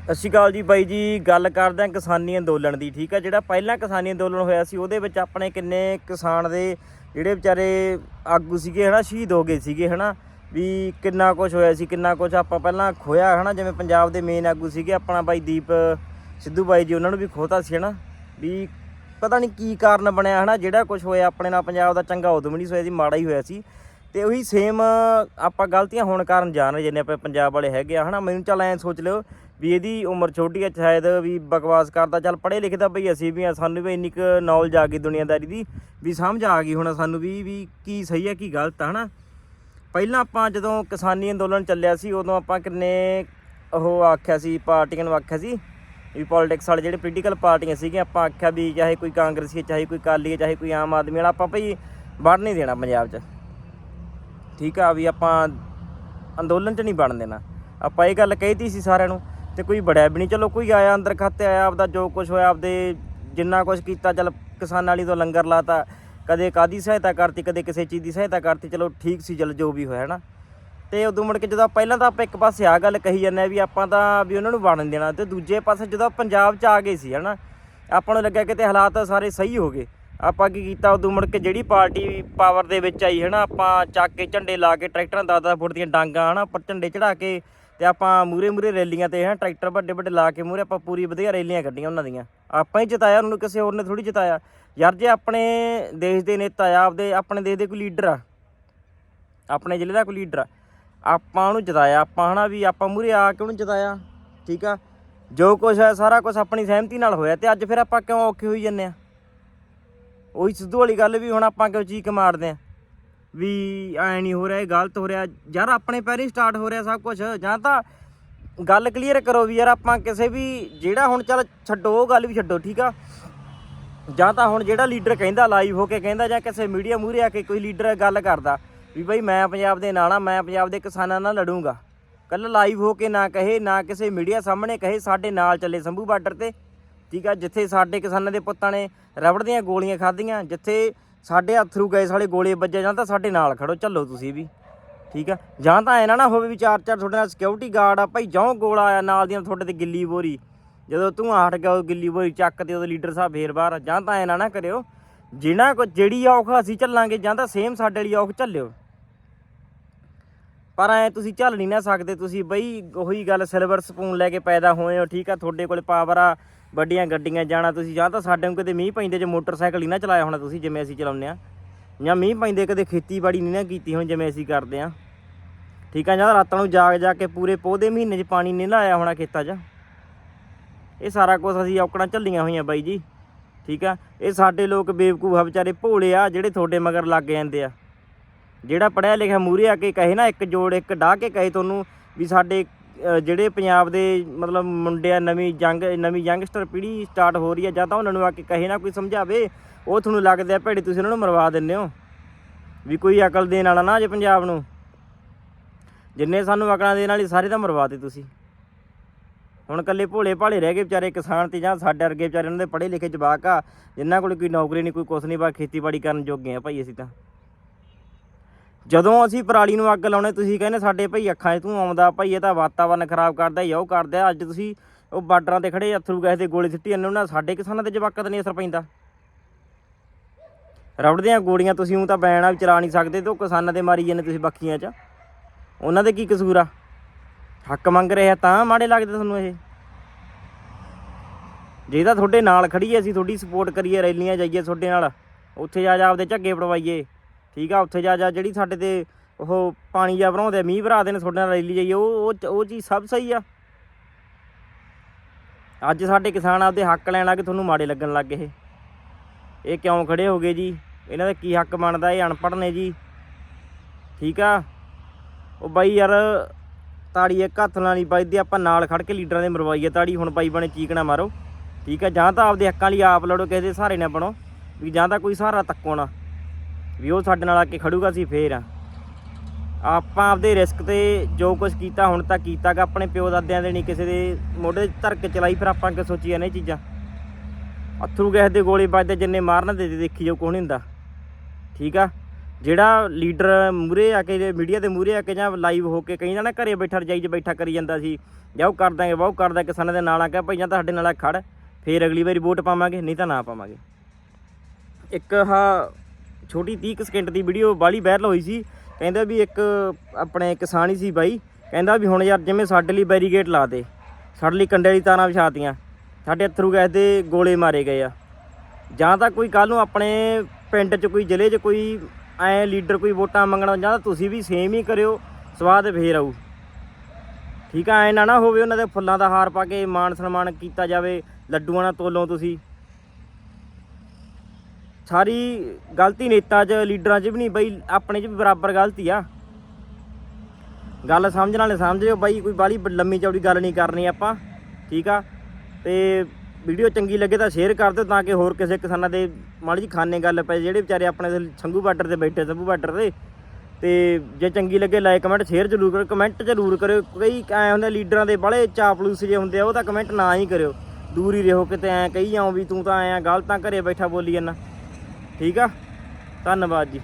ਸਤਿ ਸ਼੍ਰੀ ਅਕਾਲ ਜੀ ਬਾਈ ਜੀ, ਗੱਲ ਕਰਦੇ ਹਾਂ ਕਿਸਾਨੀ ਅੰਦੋਲਨ ਦੀ, ਠੀਕ ਹੈ ਜਿਹੜਾ ਪਹਿਲਾਂ ਕਿਸਾਨੀ ਅੰਦੋਲਨ ਹੋਇਆ ਸੀ, ਉਹਦੇ ਵਿੱਚ ਆਪਣੇ ਕਿੰਨੇ ਕਿਸਾਨ ਦੇ ਜਿਹੜੇ ਵਿਚਾਰੇ ਆਗੂ ਸੀਗੇ, ਹਨਾ, ਸ਼ਹੀਦ ਹੋ ਗਏ ਸੀਗੇ, ਹਨਾ? ਵੀ ਕਿੰਨਾ ਕੁਝ ਹੋਇਆ ਸੀ, ਕਿੰਨਾ ਕੁਝ ਆਪਾਂ ਪਹਿਲਾਂ ਖੋਇਆ ਹਨਾ? ਜਿਵੇਂ ਪੰਜਾਬ ਦੇ ਮੇਨ ਆਗੂ ਸੀਗੇ, ਆਪਣਾ ਬਾਈ ਦੀਪ ਸਿੱਧੂ ਬਾਈ ਜੀ, ਉਹਨਾਂ ਨੂੰ ਵੀ ਖੋਤਾ ਸੀ, ਹਨਾ? ਵੀ ਪਤਾ ਨਹੀਂ ਕੀ ਕਾਰਨ ਬਣਿਆ, ਹਨਾ? ਜਿਹੜਾ ਕੁਝ ਹੋਇਆ, ਆਪਣੇ ਨਾਲ ਪੰਜਾਬ ਦਾ ਚੰਗਾ ਉਦੋਂ ਵੀ ਨਹੀਂ ਹੋਇਆ ਸੀ ਮਾੜਾ ਹੀ ਹੋਇਆ ਸੀ। ਤੇ ਉਹੀ ਸੇਮ ਆਪਾਂ ਗਲਤੀਆਂ ਹੋਣ ਕਾਰਨ ਜਾਣ ਰਹੇ, ਜਿੰਨੇ ਆਪਾਂ ਪੰਜਾਬ ਵਾਲੇ ਹੈਗੇ ਆ, ਹਨਾ? ਮੈਨੂੰ ਚੱਲ ਐਂ ਸੋਚ ਲਿਓ ਵੀ ਇਹਦੀ ਉਮਰ ਛੋਟੀ ਹੈ ਸ਼ਾਇਦ ਵੀ ਬਕਵਾਸ ਕਰਦਾ। ਚੱਲ ਪੜ੍ਹੇ ਲਿਖੇ ਤਾਂ ਬਈ, ਅਸੀਂ ਵੀ ਆ, ਸਾਨੂੰ ਵੀ ਇੰਨੀ ਕੁ ਨੌਲੇਜ ਆ ਗਈ ਦੁਨੀਆਦਾਰੀ ਦੀ, ਵੀ ਸਮਝ ਆ ਗਈ ਹੁਣ ਸਾਨੂੰ ਵੀ ਵੀ ਕੀ ਸਹੀ ਹੈ ਕੀ ਗਲਤ ਹੈ ਹਨਾ? ਪਹਿਲਾਂ ਆਪਾਂ ਜਦੋਂ ਕਿਸਾਨੀ ਅੰਦੋਲਨ ਚੱਲਿਆ ਸੀ, ਉਦੋਂ ਆਪਾਂ ਕਿੰਨੇ ਉਹ ਆਖਿਆ ਸੀ, ਪਾਰਟੀਆਂ ਨੂੰ ਆਖਿਆ ਸੀ, ਵੀ ਪੋਲਿਟਿਕਸ ਵਾਲੇ ਜਿਹੜੇ ਪੋਲੀਟੀਕਲ ਪਾਰਟੀਆਂ ਸੀਗੀਆਂ, ਆਪਾਂ ਆਖਿਆ ਵੀ ਚਾਹੇ ਕੋਈ ਕਾਂਗਰਸੀ ਹੈ ਚਾਹੇ ਕੋਈ ਅਕਾਲੀ ਹੈ ਚਾਹੇ ਕੋਈ ਆਮ ਆਦਮੀ ਵਾਲਾ, ਆਪਾਂ ਭਈ ਵੜ ਨਹੀਂ ਦੇਣਾ ਪੰਜਾਬ 'ਚ। ਠੀਕ ਆ, ਵੀ ਆਪਾਂ ਅੰਦੋਲਨ 'ਚ ਨਹੀਂ ਬਣ ਦੇਣਾ। ਆਪਾਂ ਇਹ ਗੱਲ ਕਹੀਤੀ ਸੀ ਸਾਰਿਆਂ ਨੂੰ ਤੇ ਕੋਈ ਬੜਿਆ ਵੀ ਨਹੀਂ। ਚਲੋ ਕੋਈ ਆਇਆ ਅੰਦਰ ਖਾਤੇ ਆਇਆ ਆਪਦਾ ਜੋ ਕੁਝ ਹੋਇਆ, ਆਪਦੇ ਜਿੰਨਾ ਕੁਝ ਕੀਤਾ, ਚਲ ਕਿਸਾਨਾਂ ਵਾਲੀ ਤੋਂ ਲੰਗਰ ਲਾਤਾ, ਕਦੇ ਕਾਦੀ ਸਹਾਇਤਾ ਕਰਤੀ, ਕਦੇ ਕਿਸੇ ਚੀਜ਼ ਦੀ ਸਹਾਇਤਾ ਕਰਤੀ, ਚਲੋ ਠੀਕ ਸੀ, ਚਲ ਜੋ ਵੀ ਹੋਇਆ ਨਾ ਤੇ ਉਦੋਂ ਮੁੜ ਕੇ ਜਦੋਂ ਪਹਿਲਾਂ ਤਾਂ ਆਪਾਂ ਇੱਕ ਪਾਸੇ ਆ ਗੱਲ ਕਹੀ ਜਾਂਦੇ ਆ ਵੀ ਆਪਾਂ ਤਾਂ ਵੀ ਉਹਨਾਂ ਨੂੰ ਵੜਨ ਦੇਣਾ, ਤੇ ਦੂਜੇ ਪਾਸੇ ਜਦੋਂ ਪੰਜਾਬ 'ਚ ਆ ਗਏ ਸੀ, ਹਨਾ, ਆਪਾਂ ਨੂੰ ਲੱਗਿਆ ਕਿਤੇ ਹਾਲਾਤ ਸਾਰੇ ਸਹੀ ਹੋ ਗਏ। ਆਪਾਂ ਕੀ ਕੀਤਾ, ਉਦੋਂ ਮੁੜ ਕੇ ਜਿਹੜੀ ਪਾਰਟੀ ਪਾਵਰ ਦੇ ਵਿੱਚ ਆਈ, ਹਨਾ, ਆਪਾਂ ਚੱਕ ਕੇ ਝੰਡੇ ਲਾ ਕੇ ਟਰੈਕਟਰਾਂ ਦਾ ਦਾ ਫੁੱਟ ਦੀਆਂ ਡਾਂਗਾਂ, ਹਨਾ ਪਰ ਝੰਡੇ ਚੜਾ ਕੇ ਤੇ ਆਪਾਂ ਮੂਰੇ ਮੂਰੇ ਰੈਲੀਆਂ ਤੇ ਹਨਾ ਟਰੈਕਟਰ ਵੱਡੇ ਵੱਡੇ ਲਾ ਕੇ ਮੂਰੇ ਆਪਾਂ ਪੂਰੀ ਵਧੀਆ ਰੈਲੀਆਂ ਕੱਢੀਆਂ ਉਹਨਾਂ ਦੀਆਂ। ਆਪਾਂ ਹੀ ਜਿਤਾਇਆ, ਉਹਨਾਂ ਨੂੰ ਕਿਸੇ ਹੋਰ ਨੇ ਥੋੜੀ ਜਿਤਾਇਆ। ਯਾਰ ਜੇ ਆਪਣੇ ਦੇਸ਼ ਦੇ ਨੇਤਾ ਆ, ਆਪਦੇ, ਆਪਣੇ ਦੇਸ਼ ਦੇ ਕੋਈ ਲੀਡਰ ਆ, ਆਪਣੇ ਜ਼ਿਲ੍ਹੇ ਦਾ ਕੋਈ ਲੀਡਰ ਆ, ਆਪਾਂ ਉਹਨੂੰ ਜਿਤਾਇਆ। ਆਪਾਂ ਹਨਾ ਵੀ ਆਪਾਂ ਮੂਰੇ ਆ ਕੇ ਉਹਨੂੰ ਜਿਤਾਇਆ, ਠੀਕ ਆ? ਜੋ ਕੁਝ ਹੈ, ਸਾਰਾ ਕੁਝ ਆਪਣੀ ਸਹਿਮਤੀ ਨਾਲ ਹੋਇਆ ਤੇ ਅੱਜ ਫਿਰ ਆਪਾਂ ਕਿਉਂ ਔਖੇ ਹੋਈ ਜੰਨੇ ਆ? ਉਹੀ ਸਿੱਧੂ ਵਾਲੀ ਗੱਲ ਵੀ ਹੁਣ ਆਪਾਂ ਕਿਉਂ ਚੀਕ ਮਾਰਦੇ ਆ? ਵੀ ਐ ਨਹੀਂ ਹੋ ਰਿਹਾ, ਇਹ ਗਲਤ ਹੋ ਰਿਹਾ। ਯਾਰ ਆਪਣੇ ਪੈਰੀ ਸਟਾਰਟ ਹੋ ਰਿਹਾ ਸਭ ਕੁਝ ਜਾਂ ਤਾਂ ਗੱਲ ਕਲੀਅਰ ਕਰੋ ਵੀ ਯਾਰ ਆਪਾਂ ਕਿਸੇ ਵੀ, ਜਿਹੜਾ ਹੁਣ ਚੱਲ ਛੱਡੋ, ਉਹ ਗੱਲ ਵੀ ਛੱਡੋ, ਠੀਕ ਆ? ਜਾਂ ਤਾਂ ਹੁਣ ਜਿਹੜਾ ਲੀਡਰ ਕਹਿੰਦਾ ਲਾਈਵ ਹੋ ਕੇ ਕਹਿੰਦਾ ਜਾਂ ਕਿਸੇ ਮੀਡੀਆ ਮੂਹਰੇ ਆ ਕੇ ਕੋਈ ਲੀਡਰ ਗੱਲ ਕਰਦਾ ਵੀ ਬਈ ਮੈਂ ਪੰਜਾਬ ਦੇ ਨਾਲ ਆ, ਮੈਂ ਪੰਜਾਬ ਦੇ ਕਿਸਾਨਾਂ ਨਾਲ ਲੜੂੰਗਾ। ਕੱਲ ਲਾਈਵ ਹੋ ਕੇ ਨਾ ਕਹੇ, ਨਾ ਕਿਸੇ ਮੀਡੀਆ ਸਾਹਮਣੇ ਕਹੇ, ਸਾਡੇ ਨਾਲ ਚੱਲੇ ਸੰਭੂ ਬਾਰਡਰ ਤੇ। ਠੀਕ ਆ? ਜਿੱਥੇ ਸਾਡੇ ਕਿਸਾਨਾਂ ਦੇ ਪੁੱਤਾਂ ਨੇ ਰਬੜ ਦੀਆਂ ਗੋਲੀਆਂ ਖਾਧੀਆਂ, ਜਿੱਥੇ ਸਾਡੇ ਅਥਰੂ ਗੈਸ ਵਾਲੇ ਗੋਲੇ ਵੱਜੇ, ਜਾਂ ਤਾਂ ਸਾਡੇ ਨਾਲ ਖੜੋ, ਚੱਲੋ ਤੁਸੀਂ ਵੀ। ਠੀਕ ਆ? ਜਾਂ ਤਾਂ ਐਨਾ ਨਾ ਹੋਵੇ ਵੀ ਚਾਰ ਚਾਰ ਤੁਹਾਡੇ ਨਾਲ ਸਿਕਿਉਰਿਟੀ ਗਾਰਡ ਆ, ਭਾਈ ਜੋਂ ਗੋਲਾ ਆਇਆ ਨਾਲ ਦੀਆਂ ਤੁਹਾਡੇ ਤੇ ਗਿੱਲੀ ਬੋਰੀ, ਜਦੋਂ ਤੂੰ ਹਟ ਗਿਆ, ਉਹ ਗਿੱਲੀ ਬੋਰੀ ਚੱਕ ਤੇ ਉਹਦੇ ਲੀਡਰ ਸਾਹਿਬ ਫੇਰ ਬਾਹਰ ਜਾਂ ਤਾਂ ਐਨਾ ਨਾ ਕਰਿਓ ਜਿਨ੍ਹਾਂ ਕੋ ਜਿਹੜੀ ਔਖ ਅਸੀਂ ਚੱਲਾਂਗੇ, ਜਾਂ ਤਾਂ ਸੇਮ ਸਾਡੇ ਲਈ ਔਖ ਚੱਲਿਓ। ਪਰ ਐ ਤੁਸੀਂ ਝੱਲ ਨਹੀਂ ਨਾ ਸਕਦੇ, ਤੁਸੀਂ ਬਈ ਉਹੀ ਗੱਲ ਸਿਲਵਰ ਸਪੂਨ ਲੈ ਕੇ ਪੈਦਾ ਹੋਏ ਹੋ, ਠੀਕ ਆ? ਤੁਹਾਡੇ ਕੋਲ ਪਾਵਰ ਆ ਵੱਡੀਆਂ ਗੱਡੀਆਂ ਜਾਣਾ ਤੁਸੀਂ, ਜਾਂ ਤਾਂ ਸਾਡੇ ਨੂੰ ਕਦੇ ਮੀਂਹ ਪੈਂਦੇ ਜੇ ਮੋਟਰਸਾਈਕਲ ਹੀ ਨਾ ਚਲਾਇਆ ਹੋਣਾ ਤੁਸੀਂ ਜਿਵੇਂ ਅਸੀਂ ਚਲਾਉਂਦੇ ਆ ਜਾਂ ਮੀਂਹ ਪੈਂਦੇ ਕਦੇ ਖੇਤੀਬਾੜੀ ਨਹੀਂ ਨਾ ਕੀਤੀ ਹੋਣੀ ਜਿਵੇਂ ਅਸੀਂ ਕਰਦੇ ਆ ਠੀਕ ਆ, ਜਾਂ ਰਾਤਾਂ ਨੂੰ ਜਾਗ ਜਾ ਕੇ ਪੂਰੇ ਪੌਦੇ ਮਹੀਨੇ 'ਚ ਪਾਣੀ ਨਹੀਂ ਲਾਇਆ ਹੋਣਾ ਖੇਤਾਂ 'ਚ। ਇਹ ਸਾਰਾ ਕੁਝ ਅਸੀਂ ਔਕੜਾਂ ਝੱਲੀਆਂ ਹੋਈਆਂ ਬਾਈ ਜੀ। ਠੀਕ ਆ, ਇਹ ਸਾਡੇ ਲੋਕ ਬੇਵਕੂਫ ਆ ਵਿਚਾਰੇ, ਭੋਲੇ ਆ ਜਿਹੜੇ ਤੁਹਾਡੇ ਮਗਰ ਲੱਗ ਜਾਂਦੇ ਆ। ਜਿਹੜਾ ਪੜਿਆ ਲਿਖਿਆ ਮੂਰੇ ਆ ਕੇ ਕਹੇ ਨਾ, ਇੱਕ ਜੋੜ ਇੱਕ ਡਾਹ ਕੇ ਕਹੇ ਤੁਹਾਨੂੰ ਵੀ ਸਾਡੇ ਜਿਹੜੇ ਪੰਜਾਬ ਦੇ ਮਤਲਬ ਮੁੰਡੇ ਆ ਨਵੀਂ ਜੰਗ, ਨਵੀਂ ਯੰਗਸਟਰ ਪੀੜ੍ਹੀ ਸਟਾਰਟ ਹੋ ਰਹੀ ਹੈ ਜਾਂ ਤਾਂ ਉਹਨਾਂ ਨੂੰ ਆ ਕੇ ਕਹੇ ਨਾ ਕੋਈ ਸਮਝਾਵੇ, ਉਹ ਤੁਹਾਨੂੰ ਲੱਗਦੇ ਆ ਭੇੜੇ ਤੁਸੀਂ ਉਹਨਾਂ ਨੂੰ ਮਰਵਾ ਦਿੰਦੇ ਹੋ? ਵੀ ਕੋਈ ਅਕਲ ਦੇਣ ਵਾਲਾ ਨਾ ਜੇ ਪੰਜਾਬ ਨੂੰ। ਜਿੰਨੇ ਸਾਨੂੰ ਅਕਲਾਂ ਦੇਣ ਵਾਲੀ ਸਾਰੇ ਤਾਂ ਮਰਵਾਤੇ ਤੁਸੀਂ। ਹੁਣ ਕੱਲੇ ਭੋਲੇ ਭਾਲੇ ਰਹਿ ਗਏ ਵਿਚਾਰੇ ਕਿਸਾਨ ਤੇ, ਜਾਂ ਸਾਡੇ ਵਰਗੇ ਵਿਚਾਰੇ ਉਹਨਾਂ ਦੇ ਪੜ੍ਹੇ ਲਿਖੇ ਜਵਾਕ ਆ, ਜਿਨ੍ਹਾਂ ਕੋਲ ਕੋਈ ਨੌਕਰੀ ਨਹੀਂ, ਕੋਈ ਕੁਛ ਨਹੀਂ ਬਾ ਖੇਤੀਬਾੜੀ ਕਰਨ ਜੋਗੇ ਆ ਭਾਈ ਅਸੀਂ ਤਾਂ। ਜਦੋਂ ਅਸੀਂ ਪਰਾਲੀ ਨੂੰ ਅੱਗ ਲਾਉਣੇ, ਤੁਸੀਂ ਕਹਿੰਦੇ ਸਾਡੇ ਭਾਈ ਅੱਖਾਂ 'ਚ ਤੂੰ ਆਉਂਦਾ, ਭਾਈ ਇਹ ਤਾਂ ਵਾਤਾਵਰਨ ਖਰਾਬ ਕਰਦਾ ਹੀ ਉਹ ਕਰਦਾ ਅੱਜ ਤੁਸੀਂ ਉਹ ਬਾਰਡਰਾਂ ਤੇ ਖੜੇ ਅਥਰੂ ਗੈਸ ਦੇ ਗੋਲੇ ਸਿੱਟੀ ਜਾਂਦੇ ਉਹਨਾਂ ਸਾਡੇ ਕਿਸਾਨਾਂ ਦੇ ਜਵਾਕਾਂ ਤੇ ਨਹੀਂ ਅਸਰ ਪੈਂਦਾ। ਰਬੜ ਦੀਆਂ ਗੋਲੀਆਂ, ਤੁਸੀਂ ਉਹ ਤਾਂ ਬੈਨ ਆ ਵੀ ਚਲਾ ਨਹੀਂ ਸਕਦੇ ਤੇ ਉਹ ਕਿਸਾਨਾਂ ਦੇ ਮਾਰੀ ਜਾਂਦੇ ਤੁਸੀਂ ਬੱਕੀਆਂ 'ਚ। ਉਹਨਾਂ ਦੇ ਕੀ ਕਸੂਰ ਆ? ਹੱਕ ਮੰਗ ਰਹੇ ਆ ਤਾਂ ਮਾੜੇ ਲੱਗਦੇ ਤੁਹਾਨੂੰ ਇਹ। ਜੇ ਤਾਂ ਤੁਹਾਡੇ ਨਾਲ ਖੜੀਏ ਅਸੀਂ ਤੁਹਾਡੀ ਸਪੋਰਟ ਕਰੀਏ, ਰੈਲੀਆਂ ਜਾਈਏ ਤੁਹਾਡੇ ਨਾਲ, ਉੱਥੇ ਜਾ ਜਾ ਆਪਦੇ ਝੱਗੇ ਪੜਵਾਈਏ ਠੀਕ ਆ ਉੱਥੇ ਜਾ ਜਾ ਜਿਹੜੀ ਸਾਡੇ ਤੇ ਉਹ ਪਾਣੀ ਜਾ ਭਰਾਉਂਦੇ ਆ, ਮੀਂਹ ਭਰਾ ਦੇ ਨੇ ਤੁਹਾਡੇ ਨਾਲ ਰੈਲੀ ਜਾਈਏ ਉਹ ਉਹ ਚੀਜ਼ ਸਭ ਸਹੀ ਆ। ਅੱਜ ਸਾਡੇ ਕਿਸਾਨ ਆਪਦੇ ਹੱਕ ਲੈਣ ਲੱਗੇ ਤੁਹਾਨੂੰ ਮਾੜੇ ਲੱਗਣ ਲੱਗ ਗਏ ਇਹ। ਇਹ ਕਿਉਂ ਖੜੇ ਹੋ ਗਏ ਜੀ? ਇਹਨਾਂ ਦਾ ਕੀ ਹੱਕ ਬਣਦਾ ਇਹ ਅਨਪੜ੍ਹ ਨੇ ਜੀ। ਠੀਕ ਆ? ਉਹ ਬਾਈ ਯਾਰ ਤਾੜੀ ਇੱਕ ਹੱਥ ਨਾਲ ਨਹੀਂ ਵੱਜਦੀ ਆਪਾਂ ਨਾਲ ਖੜ ਕੇ ਲੀਡਰਾਂ ਦੇ ਮਰਵਾਈਏ ਤਾੜੀ ਹੁਣ ਬਾਈ ਬਣੇ ਚੀਕਣਾ ਮਾਰੋ। ਠੀਕ ਆ? ਜਾਂ ਤਾਂ ਆਪਦੇ ਹੱਕਾਂ ਲਈ ਆਪ ਲੜੋ ਕਿਸੇ ਦੇ ਸਹਾਰੇ ਨਾ ਬਣੋ ਵੀ ਜਾਂ ਤਾਂ ਕੋਈ ਸਹਾਰਾ ਤੱਕੋ ਨਾ। ਵੀ ਉਹ ਸਾਡੇ ਨਾਲ ਆ ਕੇ ਖੜੂਗਾ ਸੀ ਫੇਰ ਆਪਾਂ ਆਪਦੇ ਰਿਸਕ ਤੇ ਜੋ ਕੁਝ ਕੀਤਾ, ਹੁਣ ਤੱਕ ਕੀਤਾਗਾ ਆਪਣੇ ਪਿਓ ਦਾਦਿਆਂ ਦੇ ਨਹੀਂ ਕਿਸੇ ਦੇ ਮੋਢੇ ਧਰ ਕੇ ਚਲਾਈ, ਫਿਰ ਆਪਾਂ ਕਿ ਸੋਚੀਆਂ ਨੇ ਚੀਜ਼ਾਂ। ਅਥਰੂ ਗੈਸ ਦੇ ਗੋਲੇ ਵੱਜਦੇ, ਜਿੰਨੇ ਮਾਰਨ ਦੇ, ਦੇਖੀ ਜੋ ਕੋਈ ਨਹੀਂ ਹੁੰਦਾ। ਠੀਕ ਆ? ਜਿਹੜਾ ਲੀਡਰ ਮੂਰੇ ਆ ਕੇ, ਮੀਡੀਆ ਦੇ ਮੂਰੇ ਆ ਕੇ ਜਾਂ ਲਾਈਵ ਹੋ ਕੇ ਕਈ ਨਾ ਘਰੇ ਬੈਠਾ, ਰਜਾਈ 'ਚ ਬੈਠਾ ਕਰੀ ਜਾਂਦਾ ਸੀ। ਜਾਂ ਉਹ ਕਰ ਦਾਂਗੇ ਵਾਹ ਕਰਦਾ ਕਿਸਾਨਾਂ ਦੇ ਨਾਲ ਆ ਕੇ, ਭਾਈ ਜਾਂ ਤਾਂ ਸਾਡੇ ਨਾਲ ਆ ਖੜ। ਫੇਰ ਅਗਲੀ ਵਾਰੀ ਵੋਟ ਪਾਵਾਂਗੇ, ਨਹੀਂ ਤਾਂ ਨਾ ਪਾਵਾਂਗੇ। ਇੱਕ ਆਹ ਛੋਟੀ 30 ਕੁ ਸਕਿੰਟ ਦੀ ਵੀਡੀਓ ਬਾਲੀ ਵਾਇਰਲ ਹੋਈ ਸੀ। ਕਹਿੰਦਾ ਵੀ ਇੱਕ ਆਪਣੇ ਕਿਸਾਨ ਹੀ ਸੀ ਬਾਈ। ਕਹਿੰਦਾ ਵੀ ਹੁਣ ਯਾਰ ਜਿਵੇਂ ਸਾਡੇ ਲਈ ਬੈਰੀਗੇਟ ਲਾ ਦੇ। ਸਾਡੇ ਲਈ ਕੰਡੇ ਵਾਲੀ ਤਾਰਾਂ ਵਿਛਾਤੀਆਂ। ਸਾਡੇ ਅਥਰੂ ਗੈਸ ਦੇ ਗੋਲੇ ਮਾਰੇ ਗਏ ਆ। ਜਾਂ ਤਾਂ ਕੋਈ ਕੱਲ ਨੂੰ ਆਪਣੇ ਪਿੰਡ 'ਚ ਕੋਈ, ਜ਼ਿਲ੍ਹੇ 'ਚ ਕੋਈ ਐ ਲੀਡਰ ਕੋਈ ਵੋਟਾਂ ਮੰਗਣਾ, ਜਾਂ ਤਾਂ ਤੁਸੀਂ ਵੀ ਸੇਮ ਹੀ ਕਰਿਓ, ਸਵਾਦ ਫੇਰ ਆਊ। ਠੀਕ ਆ, ਐ ਨਾ ਨਾ ਹੋਵੇ ਉਹਨਾਂ ਦੇ ਫੁੱਲਾਂ ਦਾ ਹਾਰ ਪਾ ਕੇ ਮਾਨ ਸਨਮਾਨ ਕੀਤਾ ਜਾਵੇ, ਲੱਡੂਆਂ ਨਾਲ ਤੋਲੋ ਤੁਸੀਂ। ਸਾਰੀ ਗਲਤੀ ਨੇਤਾ 'ਚ, ਲੀਡਰਾਂ 'ਚ ਵੀ ਨਹੀਂ, ਬਈ ਆਪਣੇ 'ਚ ਵੀ ਬਰਾਬਰ ਗਲਤੀ ਆ। ਗੱਲ ਸਮਝਣ ਵਾਲੇ ਸਮਝਿਓ ਬਾਈ, ਕੋਈ ਬਾਲੀ ਲੰਮੀ ਚੌੜੀ ਗੱਲ ਨਹੀਂ ਕਰਨੀ ਆਪਾਂ, ਠੀਕ ਆ? ਤੇ ਵੀਡੀਓ ਚੰਗੀ ਲੱਗੇ ਤਾਂ ਸ਼ੇਅਰ ਕਰ ਦਿਓ ਤਾਂ ਕਿ ਹੋਰ ਕਿਸੇ ਕਿਸਾਨਾਂ ਦੇ ਮਾੜੀ ਜੀ ਖਾਨੇ ਗੱਲ ਪਏ ਜਿਹੜੇ ਵਿਚਾਰੇ ਆਪਣੇ ਸੰਘੂ ਬਾਰਡਰ ਤੇ ਬੈਠੇ, ਸੰਭੂ ਬਾਰਡਰ ਤੇ। ਤੇ ਜੇ ਚੰਗੀ ਲੱਗੇ ਲਾਈਕ ਕਮੈਂਟ ਸ਼ੇਅਰ ਜ਼ਰੂਰ ਕਰੋ ਕਮੈਂਟ ਜ਼ਰੂਰ ਕਰਿਓ। ਕਈ ਐ ਹੁੰਦੇ ਲੀਡਰਾਂ ਦੇ ਬੜੇ ਚਾਪਲੂਸ ਜੇ ਹੁੰਦੇ ਆ, ਉਹ ਤਾਂ ਕਮੈਂਟ ਨਾ ਹੀ ਕਰਿਓ। ਦੂਰ ਹੀ ਰਹੋ ਕਿਤੇ ਐ ਕਹੀ ਆਉਂ ਵੀ ਤੂੰ ਤਾਂ ਐ ਗਲਤਾਂ ਘਰੇ ਬੈਠਾ ਬੋਲੀ ਜਾਂਦਾ। ਠੀਕ ਆ? ਧੰਨਵਾਦ ਜੀ।